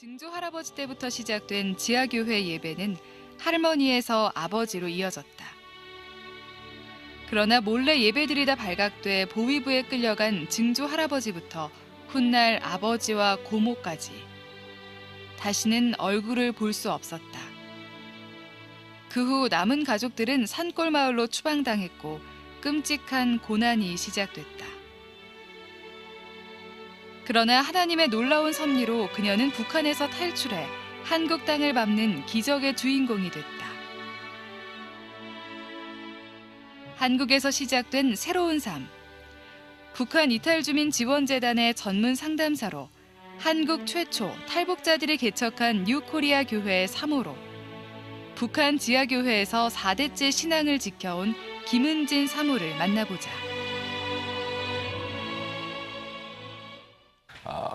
증조 할아버지 때부터 시작된 지하교회 예배는 할머니에서 아버지로 이어졌다. 그러나 몰래 예배드리다 발각돼 보위부에 끌려간 증조 할아버지부터 훗날 아버지와 고모까지 다시는 얼굴을 볼 수 없었다. 그 후 남은 가족들은 산골 마을로 추방당했고 끔찍한 고난이 시작됐다. 그러나 하나님의 놀라운 섭리로 그녀는 북한에서 탈출해 한국 땅을 밟는 기적의 주인공이 됐다. 한국에서 시작된 새로운 삶. 북한 이탈주민 지원재단의 전문 상담사로 한국 최초 탈북자들이 개척한 뉴코리아 교회의 사모로 북한 지하교회에서 4대째 신앙을 지켜온 김은진 사모를 만나보자.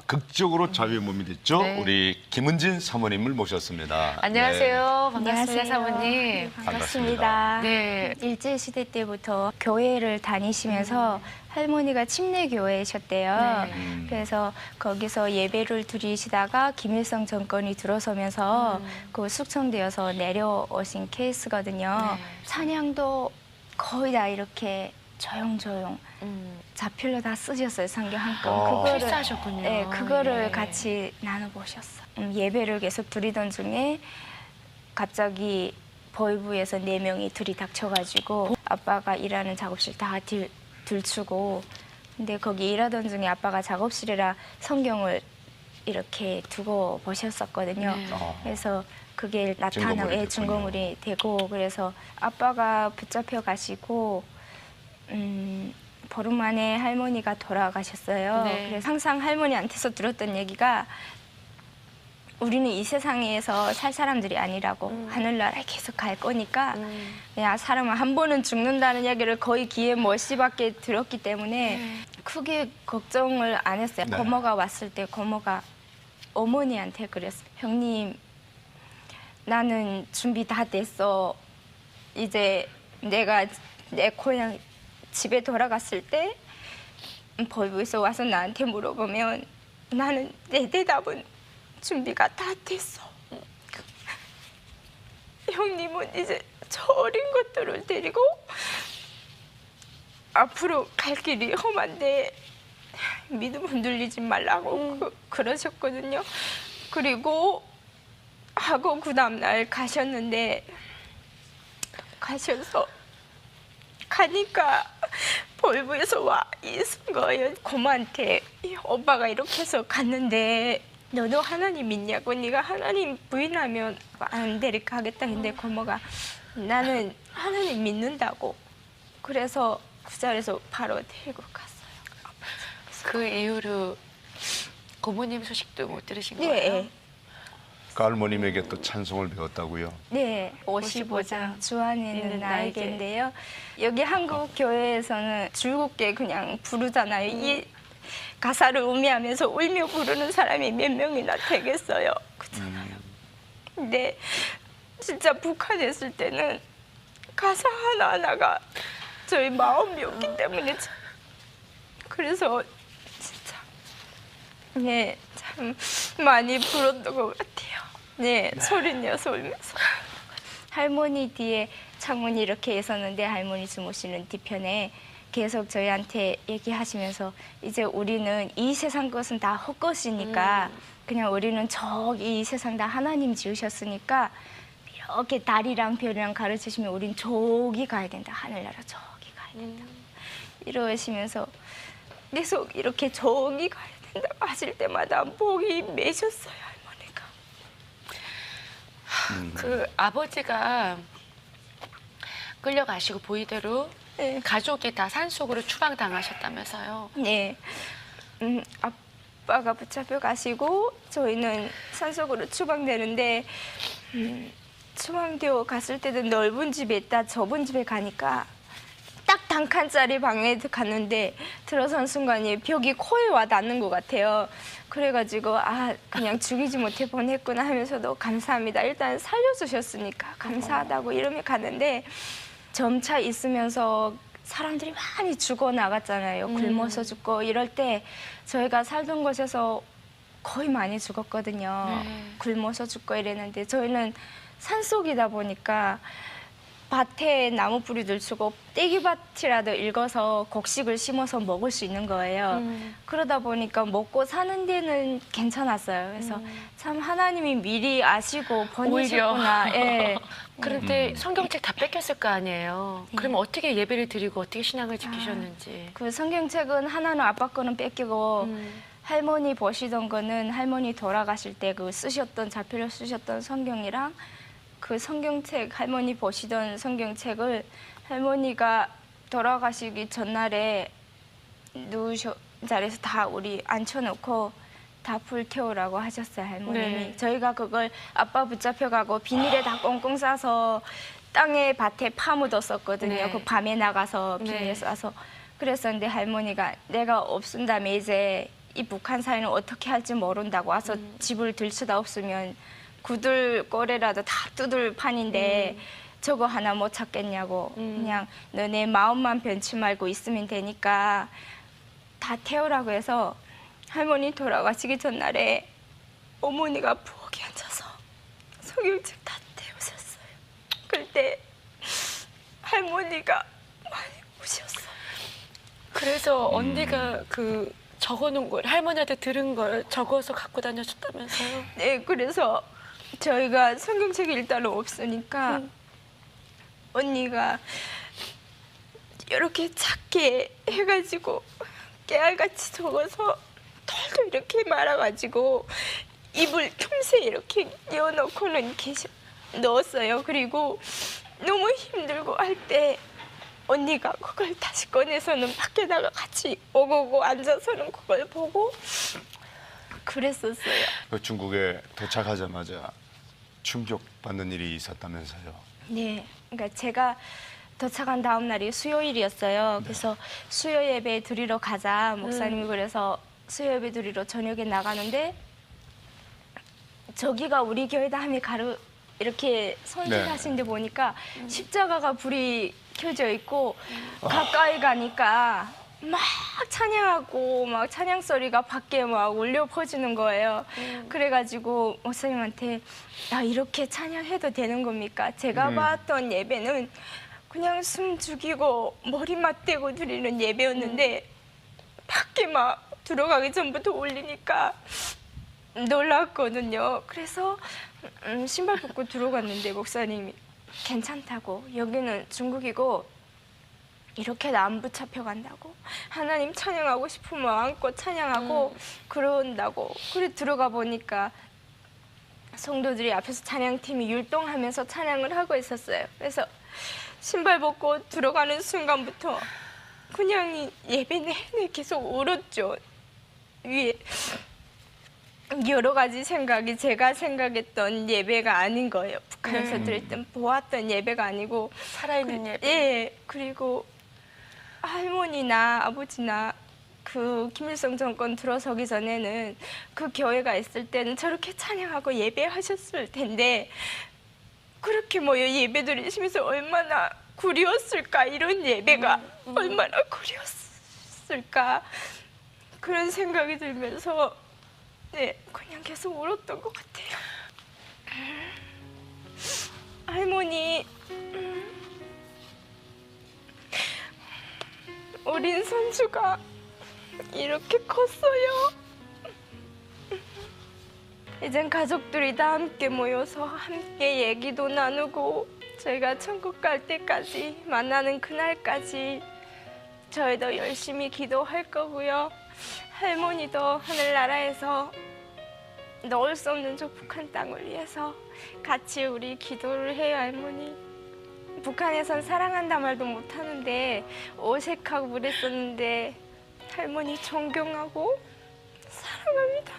극적으로 자유의 몸이 됐죠. 네. 우리 김은진 사모님을 모셨습니다. 안녕하세요. 반갑습니다, 안녕하세요. 사모님. 네, 반갑습니다. 네. 일제 시대 때부터 교회를 다니시면서 할머니가 침례 교회셨대요. 네. 음. 그래서 거기서 예배를 드리시다가 김일성 정권이 들어서면서 음. 그 숙청되어서 내려오신 케이스거든요. 네. 찬양도 거의 다 이렇게 조용조용 음. 자필로 다 쓰셨어요 성경 한권. 아. 그거를 필사하셨군요. 네, 그거를 네. 같이 나눠 보셨어. 음, 예배를 계속 드리던 중에 갑자기 보이부에서 네 명이 들이닥쳐가지고 아빠가 일하는 작업실 다 들, 들추고 근데 거기 일하던 중에 아빠가 작업실이라 성경을 이렇게 두고 보셨었거든요. 네. 아, 그래서 그게 나타나고 증거물이 예. 증거물이 되고 그래서 아빠가 붙잡혀 가시고 음, 보름 만에 할머니가 돌아가셨어요. 네. 그래서 항상 할머니한테서 들었던 얘기가 우리는 이 세상에서 살 사람들이 아니라고 음. 하늘나라에 계속 갈 거니까 음. 야 사람은 한 번은 죽는다는 얘기를 거의 귀에 멀씨밖에 들었기 때문에 네. 크게 걱정을 안 했어요. 네. 고모가 왔을 때 고모가 어머니한테 그랬어요. 형님, 나는 준비 다 됐어. 이제 내가 내 고향 집에 돌아갔을 때 벌부에서 와서 나한테 물어보면 나는 내 대답은 준비가 다 됐어. 형님은 이제 저 어린 것들을 데리고 앞으로 갈 길이 험한데 믿음 흔들리지 말라고 그, 그러셨거든요. 그리고 하고 그 다음날 가셨는데 가셔서 가니까 볼부에서 와 있은 거예요. 고모한테 오빠가 이렇게 해서 갔는데 너도 하나님 믿냐고 네가 하나님 부인하면 안 데리고 하겠다 했는데 고모가 나는 하나님 믿는다고 그래서 그 자리에서 바로 데리고 갔어요. 그 이후로 고모님 소식도 못 들으신 네, 거예요? 그 할머님에게 또 찬송을 배웠다고요. 네, 55장 55장 주 안에 있는 있는 나에게. 나에게인데요. 여기 한국 교회에서는 즐겁게 그냥 부르잖아요. 이 가사를 음미하면서 울며 부르는 사람이 몇 명이나 되겠어요. 그렇잖아요. 근데 진짜 북한에 있을 때는 가사 하나하나가 저희 마음이었기 때문에 참- 그래서 진짜 네, 참 많이 불었던 것 같아요. 네, 소리 내서 울면서. 할머니 뒤에 창문이 이렇게 있었는데 할머니 주무시는 뒤편에 계속 저희한테 얘기하시면서 이제 우리는 이 세상 것은 다 헛것이니까 그냥 우리는 저기 이 세상 다 하나님 지으셨으니까 이렇게 달이랑 별이랑 가르치시면 우린 저기 가야 된다. 하늘나라 저기 가야 된다. 이러시면서 계속 이렇게 저기 가야 된다 하실 때마다 목이 매셨어요. 음. 그 아버지가 끌려가시고 보이대로 네. 가족이 다 산속으로 추방당하셨다면서요? 네. 음, 아빠가 붙잡혀 가시고 저희는 산속으로 추방되는데 음, 추방되어 갔을 때는 넓은 집에 있다 좁은 집에 가니까 딱 단 칸짜리 방에 갔는데 들어선 순간에 벽이 코에 와 닿는 것 같아요. 그래가지고 아 그냥 죽이지 못해 보냈구나 하면서도 감사합니다. 일단 살려주셨으니까 감사하다고 이러며 갔는데 점차 있으면서 사람들이 많이 죽어 나갔잖아요. 굶어서 죽고 이럴 때 저희가 살던 곳에서 거의 많이 죽었거든요. 네. 굶어서 죽고 이랬는데 저희는 산속이다 보니까 밭에 나무 뿌리들 주고 떼기밭이라도 읽어서 곡식을 심어서 먹을 수 있는 거예요. 음. 그러다 보니까 먹고 사는 데는 괜찮았어요. 그래서 음. 참 하나님이 미리 아시고 번이셨구나. 예. 그런데 음. 성경책 다 뺏겼을 거 아니에요. 네. 그럼 어떻게 예배를 드리고 어떻게 신앙을 지키셨는지. 그 성경책은 하나는 아빠 거는 뺏기고 음. 할머니 보시던 거는 할머니 돌아가실 때 그 쓰셨던 자필로 쓰셨던 성경이랑 그 성경책 할머니 보시던 성경책을 할머니가 돌아가시기 전날에 누우셔 자리에서 다 우리 앉혀놓고 다 불태우라고 하셨어요 할머님이 네. 저희가 그걸 아빠 붙잡혀가고 비닐에 다 꽁꽁 싸서 땅에 밭에 파묻었었거든요 네. 그 밤에 나가서 비닐에 네. 싸서 그랬었는데 할머니가 내가 없은 다음에 이제 이 북한 사회는 어떻게 할지 모른다고 와서 음. 집을 들 수도 없으면 구들 꼬래라도 다 뜯을 판인데 저거 하나 못 찾겠냐고 음. 그냥 너네 마음만 변치 말고 있으면 되니까 다 태우라고 해서 할머니 돌아가시기 전날에 어머니가 부엌에 앉아서 성경책 다 태우셨어요. 그때 할머니가 많이 우셨어요. 그래서 언니가 그 적어놓은 걸 할머니한테 들은 걸 적어서 갖고 다녔었다면서요? 네, 그래서 저희가 성경책이 일단은 없으니까 음. 언니가 이렇게 작게 해가지고 깨알같이 적어서 털도 이렇게 말아가지고 입을 틈새 이렇게 끼워놓고는 계시, 넣었어요. 그리고 너무 힘들고 할 때 언니가 그걸 다시 꺼내서는 밖에다가 같이 오고고 앉아서는 그걸 보고 그랬었어요. 그 중국에 도착하자마자 충격받는 일이 있었다면서요. 네, 그러니까 제가 도착한 다음 날이 수요일이었어요. 그래서 수요 예배 드리러 가자 목사님이 그래서 수요 예배 드리러 저녁에 나가는데 저기가 우리 교회다 하며 가르 이렇게 손질하신 데 보니까 십자가가 불이 켜져 있고 가까이 가니까 막 찬양하고 막 찬양 소리가 밖에 막 울려 퍼지는 거예요. 그래가지고 목사님한테 야 이렇게 찬양해도 되는 겁니까? 제가 음. 봤던 예배는 그냥 숨 죽이고 머리 맞대고 드리는 예배였는데 밖에 막 들어가기 전부터 울리니까 놀랐거든요. 그래서 음, 신발 벗고 들어갔는데 목사님이 괜찮다고 여기는 중국이고 이렇게 안 붙잡혀 간다고 하나님 찬양하고 싶으면 안고 찬양하고 그런다고 그래 들어가 보니까 성도들이 앞에서 찬양팀이 율동하면서 찬양을 하고 있었어요. 그래서 신발 벗고 들어가는 순간부터 그냥 이 예배 내내 계속 울었죠. 위에 여러 가지 생각이 제가 생각했던 예배가 아닌 거예요. 북한에서 네. 드렸던 보았던 예배가 아니고 살아있는 예배. 예 그리고 할머니나 아버지나 그 김일성 정권 들어서기 전에는 그 교회가 있을 때는 저렇게 찬양하고 예배하셨을 텐데 그렇게 모여 예배 드리시면서 얼마나 구리웠을까? 이런 예배가 얼마나 구리웠을까? 그런 생각이 들면서 네 그냥 계속 울었던 것 같아요. 할머니 어린 손주가 이렇게 컸어요. 이젠 가족들이 다 함께 모여서 함께 얘기도 나누고 저희가 천국 갈 때까지 만나는 그날까지 저희도 열심히 기도할 거고요. 할머니도 하늘나라에서 넣을 수 없는 저 북한 땅을 위해서 같이 우리 기도를 해요, 할머니. 북한에선 사랑한다 말도 못하는데 어색하고 그랬었는데 할머니 존경하고 사랑합니다.